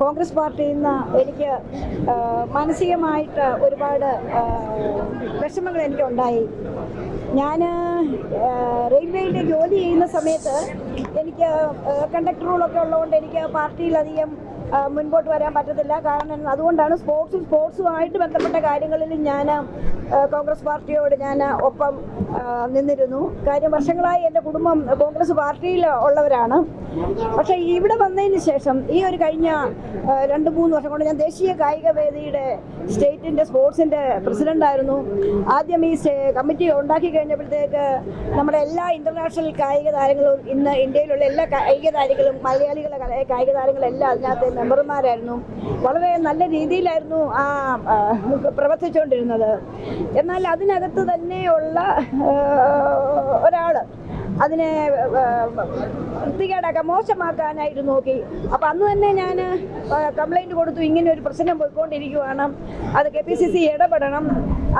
കോൺഗ്രസ് പാർട്ടിയിൽ നിന്ന് എനിക്ക് മാനസികമായിട്ട് ഒരുപാട് വിഷമങ്ങൾ എനിക്കുണ്ടായി. ഞാൻ റെയിൽവേയിൽ ജോലി ചെയ്യുന്ന സമയത്ത് എനിക്ക് കണ്ടക്ടർ റൂളൊക്കെ ഉള്ളതുകൊണ്ട് എനിക്ക് പാർട്ടിയിലധികം മുൻപോട്ട് വരാൻ പറ്റത്തില്ല. കാരണം അതുകൊണ്ടാണ് സ്പോർട്സും സ്പോർട്സുമായിട്ട് ബന്ധപ്പെട്ട കാര്യങ്ങളിലും ഞാൻ കോൺഗ്രസ് പാർട്ടിയോട് ഞാൻ ഒപ്പം നിന്നിരുന്നു. കാര്യം വർഷങ്ങളായി എന്റെ കുടുംബം കോൺഗ്രസ് പാർട്ടിയിൽ ഉള്ളവരാണ്. പക്ഷേ ഇവിടെ വന്നതിന് ശേഷം ഈ ഒരു കഴിഞ്ഞ രണ്ട് മൂന്ന് വർഷം കൊണ്ട് ഞാൻ ദേശീയ കായിക വേദിയുടെ സ്റ്റേറ്റിന്റെ സ്പോർട്സിന്റെ പ്രസിഡന്റായിരുന്നു ആദ്യം ഈ കമ്മിറ്റി ഉണ്ടാക്കി കഴിഞ്ഞപ്പോഴത്തേക്ക് നമ്മുടെ എല്ലാ ഇന്റർനാഷണൽ കായിക താരങ്ങളും ഇന്ന് ഇന്ത്യയിലുള്ള എല്ലാ കായിക താരങ്ങളും മലയാളികളെ കായിക താരങ്ങളെല്ലാം അതിനകത്ത് മെമ്പർമാരായിരുന്നു. വളരെ നല്ല രീതിയിലായിരുന്നു ആ, പ്രവർത്തിച്ചുകൊണ്ടിരുന്നത്. എന്നാൽ അതിനകത്ത് തന്നെയുള്ള ഒരാൾ അതിനെ വൃത്തികേടാക്കാൻ മോശമാക്കാനായിട്ട് നോക്കി. അപ്പം അന്ന് തന്നെ ഞാൻ കംപ്ലൈന്റ് കൊടുത്തു. ഇങ്ങനെ ഒരു പ്രശ്നം പോയിക്കൊണ്ടിരിക്കുവാണ്. അത് കെ പി സി സി ഇടപെടണം.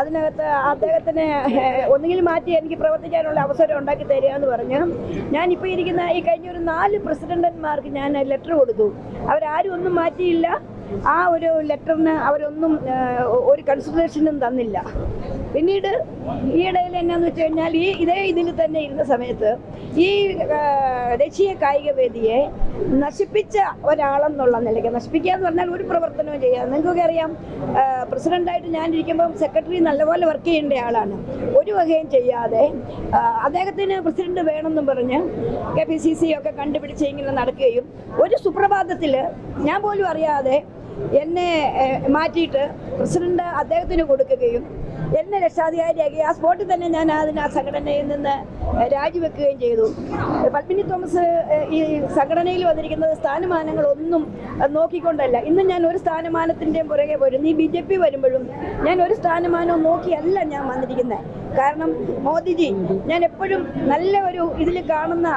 അതിനകത്ത് അദ്ദേഹത്തിന് ഒന്നുകിൽ മാറ്റി എനിക്ക് പ്രവർത്തിക്കാനുള്ള അവസരം ഉണ്ടാക്കി തരിക എന്ന് പറഞ്ഞ് ഞാനിപ്പോൾ ഇരിക്കുന്ന ഈ കഴിഞ്ഞ ഒരു നാല് പ്രസിഡന്റന്മാർക്ക് ഞാൻ ലെറ്റർ കൊടുത്തു. അവരാരും ഒന്നും മാറ്റിയില്ല. ആ ഒരു ലെറ്ററിന് അവരൊന്നും ഒരു കൺസിഡറേഷനും തന്നില്ല. പിന്നീട് ഈ ഇടയിൽ എന്നാന്ന് വെച്ച് കഴിഞ്ഞാൽ ഈ ഇതേ ഇതിൽ തന്നെ ഇരുന്ന സമയത്ത് ഈ ദേശീയ കായിക വേദിയെ നശിപ്പിച്ച ഒരാളെന്നുള്ള നിലയ്ക്ക് നശിപ്പിക്കുക എന്ന് പറഞ്ഞാൽ ഒരു പ്രവർത്തനവും ചെയ്യാം നിങ്ങൾക്കൊക്കെ അറിയാം ഏഹ്, പ്രസിഡന്റായിട്ട് ഞാനിരിക്കുമ്പം സെക്രട്ടറി നല്ലപോലെ വർക്ക് ചെയ്യേണ്ട ആളാണ്. ഒരു വകയും ചെയ്യാതെ അദ്ദേഹത്തിന് പ്രസിഡന്റ് വേണമെന്നും പറഞ്ഞ് കെ പി സി സി ഒക്കെ കണ്ടുപിടിച്ച് ഇങ്ങനെ നടക്കുകയും ഒരു സുപ്രഭാതത്തിൽ ഞാൻ പോലും അറിയാതെ എന്നെ മാറ്റിയിട്ട് പ്രസിഡന്റ് അദ്ദേഹത്തിന് കൊടുക്കുകയും എന്നെ രക്ഷാധികാരിയാക്കി ആ സ്പോട്ടിൽ തന്നെ ഞാൻ അതിന് ആ സംഘടനയിൽ നിന്ന് രാജിവെക്കുകയും ചെയ്തു. പത്മിനി തോമസ് ഈ സംഘടനയിൽ വന്നിരിക്കുന്നത് സ്ഥാനമാനങ്ങളൊന്നും നോക്കിക്കൊണ്ടല്ല. ഇന്ന് ഞാൻ ഒരു സ്ഥാനമാനത്തിന്റെയും പുറകെ പോയിരുന്നു ഈ ബി ജെ പി വരുമ്പോഴും ഞാൻ ഒരു സ്ഥാനമാനവും നോക്കിയല്ല ഞാൻ വന്നിരിക്കുന്നത് കാരണം മോദിജി ഞാൻ എപ്പോഴും നല്ല ഒരു ഇതിൽ കാണുന്ന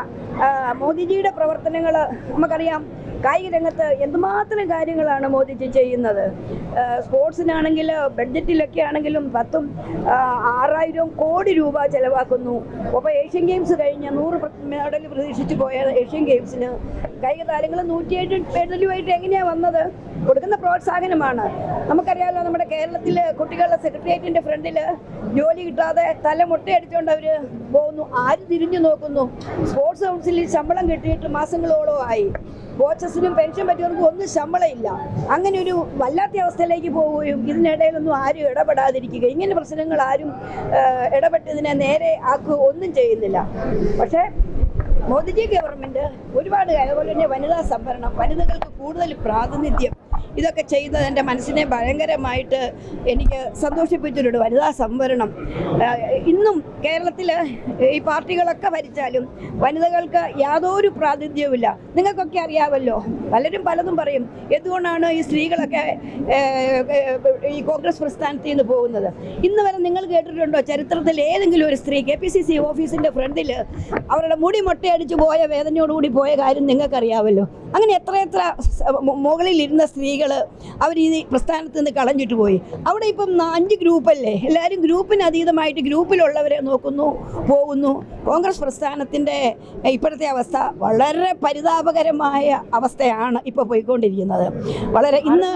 മോദിജിയുടെ പ്രവർത്തനങ്ങൾ നമുക്കറിയാം. കായിക രംഗത്ത് എന്തുമാത്രം കാര്യങ്ങളാണ് മോദിജി ചെയ്യുന്നത്. സ്പോർട്സിനാണെങ്കിൽ ബഡ്ജറ്റിലൊക്കെ ആണെങ്കിലും പത്തും ആറായിരം കോടി രൂപ ചെലവാക്കുന്നു. അപ്പോൾ ഏഷ്യൻ ഗെയിംസ് കഴിഞ്ഞ നൂറ് മെഡൽ പ്രതീക്ഷിച്ച് പോയ ഏഷ്യൻ ഗെയിംസിന് കായിക താരങ്ങൾ നൂറ്റിയേഴ് മെഡലുമായിട്ട് എങ്ങനെയാണ് വന്നത്? കൊടുക്കുന്ന പ്രോത്സാഹനമാണ്. നമുക്കറിയാമല്ലോ നമ്മുടെ കേരളത്തിൽ കുട്ടികളുടെ സെക്രട്ടേറിയറ്റിന്റെ ഫ്രണ്ടിൽ ജോലി കിട്ടാതെ തല മുട്ടയടിച്ചുകൊണ്ട് അവർ പോകുന്നു. ആര് തിരിഞ്ഞു നോക്കുന്നു? സ്പോർട്സ് കൗൺസിലിൽ ശമ്പളം കിട്ടിയിട്ട് മാസങ്ങളോളം ആയി. കോച്ചസിനും പെൻഷൻ പറ്റിയവർക്കും ഒന്നും ശമ്പളം ഇല്ല. അങ്ങനെ ഒരു വല്ലാത്ത അവസ്ഥയിലേക്ക് പോവുകയും ഇതിനിടയിലൊന്നും ആരും ഇടപെടാതിരിക്കുക ഇങ്ങനെ പ്രശ്നങ്ങൾ ആരും ഇടപെട്ടതിനെ നേരെ ആക്കുക ഒന്നും ചെയ്യുന്നില്ല. പക്ഷേ മോദിജി ഗവൺമെന്റ് ഒരുപാട് അതുപോലെ തന്നെ വനിതാ സംവരണം വനിതകൾക്ക് കൂടുതൽ പ്രാതിനിധ്യം ഇതൊക്കെ ചെയ്യുന്നത് എന്റെ മനസ്സിനെ ഭയങ്കരമായിട്ട് എനിക്ക് സന്തോഷിപ്പിച്ചിട്ടുണ്ട് വനിതാ സംവരണം. ഇന്നും കേരളത്തിൽ ഈ പാർട്ടികളൊക്കെ ഭരിച്ചാലും വനിതകൾക്ക് യാതൊരു പ്രാതിനിധ്യവുമില്ല. നിങ്ങൾക്കൊക്കെ അറിയാമല്ലോ പലരും പലതും പറയും എന്തുകൊണ്ടാണ് ഈ സ്ത്രീകളൊക്കെ ഈ കോൺഗ്രസ് പ്രസ്ഥാനത്തിൽ നിന്ന് പോകുന്നത്? ഇന്ന് വരെ നിങ്ങൾ കേട്ടിട്ടുണ്ടോ ചരിത്രത്തിൽ ഏതെങ്കിലും ഒരു സ്ത്രീ കെ പി സി സി ഓഫീസിന്റെ ഫ്രണ്ടിൽ അവരുടെ മുടി മുട്ടയടിച്ച് പോയ വേദനയോടുകൂടി പോയ കാര്യം നിങ്ങൾക്കറിയാമല്ലോ? അങ്ങനെ എത്ര എത്ര മുകളിലിരുന്ന മുകളിലിരുന്ന സ്ത്രീകൾ അവർ ഈ പ്രസ്ഥാനത്ത് നിന്ന് കളഞ്ഞിട്ട് പോയി. അവിടെ ഇപ്പം അഞ്ച് ഗ്രൂപ്പല്ലേ? എല്ലാവരും ഗ്രൂപ്പിന് അതീതമായിട്ട് ഗ്രൂപ്പിലുള്ളവരെ നോക്കുന്നു പോകുന്നു. കോൺഗ്രസ് പ്രസ്ഥാനത്തിന്റെ ഇപ്പോഴത്തെ അവസ്ഥ വളരെ പരിതാപകരമായ അവസ്ഥയാണ് ഇപ്പോൾ പോയിക്കൊണ്ടിരിക്കുന്നത്. വളരെ ഇന്ന്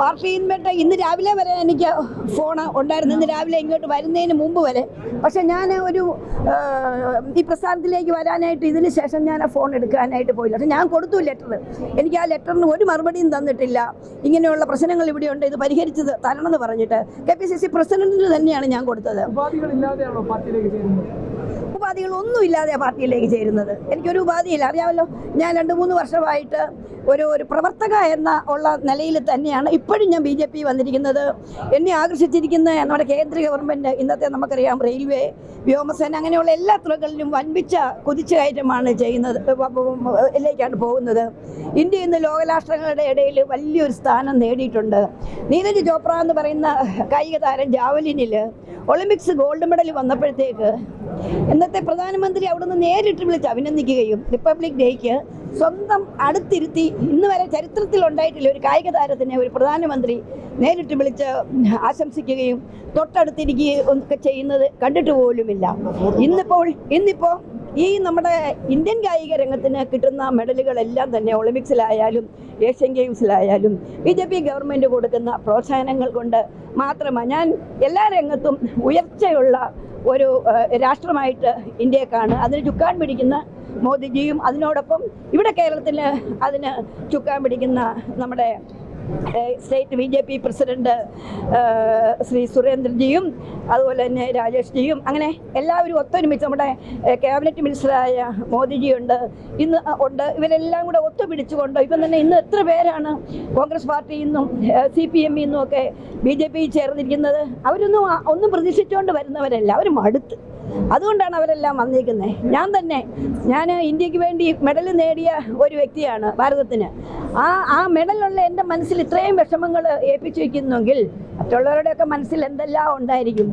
പാർട്ടിയിൽ നിന്ന് ഇന്ന് രാവിലെ വരെ എനിക്ക് ഫോൺ ഉണ്ടായിരുന്നു. ഇന്ന് രാവിലെ ഇങ്ങോട്ട് വരുന്നതിന് മുമ്പ് വരെ. പക്ഷെ ഞാൻ ഒരു ഈ പ്രസ്ഥാനത്തിലേക്ക് വരാനായിട്ട് ഇതിന് ശേഷം ഞാൻ ആ ഫോൺ എടുക്കാനായിട്ട് പോയില്ല. പക്ഷെ ഞാൻ കൊടുത്തു ലെറ്റർ എനിക്ക് ആ ലെറ്ററിന് ഒരു മറുപടിയും തന്നിട്ടില്ല. ഇങ്ങനെയുള്ള പ്രശ്നങ്ങൾ ഇവിടെയുണ്ട്. ഇത് പരിഹരിച്ച് തരണമെന്ന് പറഞ്ഞിട്ട് കെ പി സി സി പ്രസിഡന്റിന് തന്നെയാണ് ഞാൻ കൊടുത്തത്. ഉപാധികളില്ലാതെയാണോ ഒന്നും ചേരുന്നത് ആ ഇല്ലാതെ പാർട്ടിയിലേക്ക് ചേരുന്നത്. എനിക്കൊരു ഉപാധിയില്ല. അറിയാമല്ലോ ഞാൻ രണ്ട് മൂന്ന് വർഷമായിട്ട് ഒരു ഒരു പ്രവർത്തക എന്ന ഉള്ള നിലയിൽ തന്നെയാണ് ഇപ്പോഴും ഞാൻ ബി ജെ പി വന്നിരിക്കുന്നത്. എന്നെ ആകർഷിച്ചിരിക്കുന്ന നമ്മുടെ കേന്ദ്ര ഗവൺമെന്റ് ഇന്നത്തെ നമുക്കറിയാം റെയിൽവേ വ്യോമസേന അങ്ങനെയുള്ള എല്ലാ തുറകളിലും വൻപിച്ച കുതിച്ചുകയറ്റമാണ് ചെയ്യുന്നത് ഇതിലേക്കാണ് പോകുന്നത്. ഇന്ത്യ ഇന്ന് ലോകരാഷ്ട്രങ്ങളുടെ ഇടയിൽ വലിയൊരു സ്ഥാനം നേടിയിട്ടുണ്ട്. നീരജ് ചോപ്ര എന്ന് പറയുന്ന കായിക താരം ജാവലിനിൽ ഒളിമ്പിക്സ് ഗോൾഡ് മെഡൽ വന്നപ്പോഴത്തേക്ക് ഇന്നത്തെ പ്രധാനമന്ത്രി അവിടുന്ന് നേരിട്ട് വിളിച്ച് അഭിനന്ദിക്കുകയും റിപ്പബ്ലിക് ഡേക്ക് സ്വന്തം അടുത്തിരുത്തി ഇന്ന് വരെ ചരിത്രത്തിൽ ഉണ്ടായിട്ടില്ല. ഒരു കായിക താരത്തിനെ ഒരു പ്രധാനമന്ത്രി നേരിട്ട് വിളിച്ച് ആശംസിക്കുകയും തൊട്ടടുത്തിരിക്കുകയും ഒക്കെ ചെയ്യുന്നത് കണ്ടിട്ട് പോലുമില്ല. ഇന്നിപ്പോൾ ഇന്നിപ്പോൾ ഈ നമ്മുടെ ഇന്ത്യൻ കായിക രംഗത്തിന് കിട്ടുന്ന മെഡലുകളെല്ലാം തന്നെ ഒളിമ്പിക്സിലായാലും ഏഷ്യൻ ഗെയിംസിലായാലും ബി ജെ പി ഗവൺമെന്റ് കൊടുക്കുന്ന പ്രോത്സാഹനങ്ങൾ കൊണ്ട് മാത്രമാണ് ഞാൻ എല്ലാ രംഗത്തും ഉയർച്ചയുള്ള ഒരു രാഷ്ട്രമായിട്ട് ഇന്ത്യയെ കാണുക അതിന് ചുക്കാൻ പിടിക്കുന്ന മോദിജിയും അതിനോടൊപ്പം ഇവിടെ കേരളത്തിൽ അതിന് ചുക്കാൻ പിടിക്കുന്ന നമ്മുടെ state B J P president Shri സുരേന്ദ്രജിയും അതുപോലെ തന്നെ രാജേഷ് ജിയും അങ്ങനെ എല്ലാവരും ഒത്തൊരുമിച്ച് നമ്മുടെ ക്യാബിനറ്റ് മിനിസ്റ്ററായ മോദിജിയുണ്ട് ഇന്ന് ഉണ്ട്. ഇവരെല്ലാം കൂടെ ഒത്തുപിടിച്ചുകൊണ്ട് ഇപ്പം തന്നെ ഇന്ന് എത്ര പേരാണ് കോൺഗ്രസ് പാർട്ടിയിൽ നിന്നും സി പി എമ്മിൽ നിന്നും ഒക്കെ ബി ജെ പി ചേർന്നിരിക്കുന്നത്? അവരൊന്നും ഒന്നും പ്രതീക്ഷിച്ചുകൊണ്ട് വരുന്നവരല്ല. അവർ മടുത്ത് അതുകൊണ്ടാണ് അവരെല്ലാം വന്നിരിക്കുന്നത് ഞാൻ തന്നെ ഞാൻ ഇന്ത്യയ്ക്ക് വേണ്ടി മെഡൽ നേടിയ ഒരു വ്യക്തിയാണ് ഭാരതത്തിന്. ആ ആ മെഡലുള്ള എന്റെ മനസ്സിൽ ഇത്രയും വിഷമങ്ങൾ ഏൽപ്പിച്ചു വയ്ക്കുന്നെങ്കിൽ മറ്റുള്ളവരുടെയൊക്കെ മനസ്സിൽ എന്തെല്ലാം ഉണ്ടായിരിക്കും?